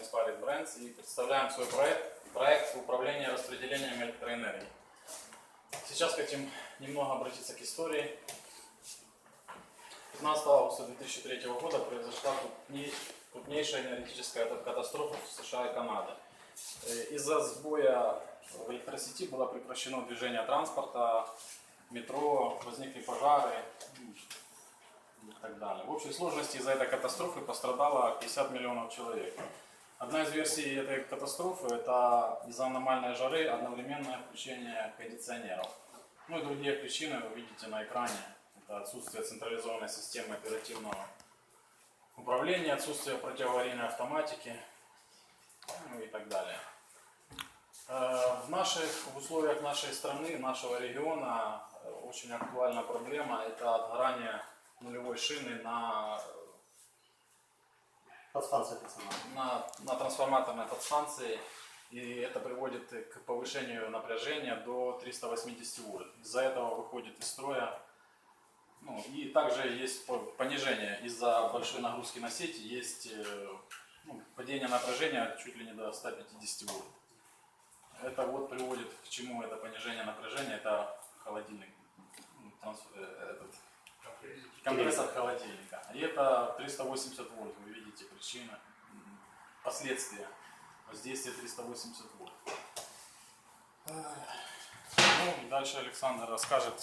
Inspired Brands и представляем свой проект, проект управления распределением электроэнергии. Сейчас хотим немного обратиться к истории. 15 августа 2003 года произошла крупней- крупнейшая энергетическая катастрофа в США и Канаде. Э, Из-за сбоя в электросети было прекращено движение транспорта, метро, возникли пожары и так далее. В общей сложности из-за этой катастрофы пострадало 50 миллионов человек. Одна из версий этой катастрофы – это из-за аномальной жары одновременное включение кондиционеров. Ну и другие причины вы видите на экране. Это отсутствие централизованной системы оперативного управления, отсутствие противоаварийной автоматики, ну и так далее. Э, В наших в условиях нашей страны, нашего региона э, очень актуальна проблема – это отгорание нулевой шины на, Подстанция на, на трансформаторной подстанции. И это приводит к повышению напряжения до 380 вольт. Из-за этого выходит из строя. Ну, и также есть по- понижение из-за большой нагрузки на сети, есть э, ну, падение напряжения чуть ли не до 150 вольт. Это вот приводит к чему это понижение напряжения, это холодильник, ну, трансф- э, этот, компрессор холодильника. И это 380 вольт, вы видите причина, последствия воздействия 380 вольт. Ну, дальше Александр расскажет,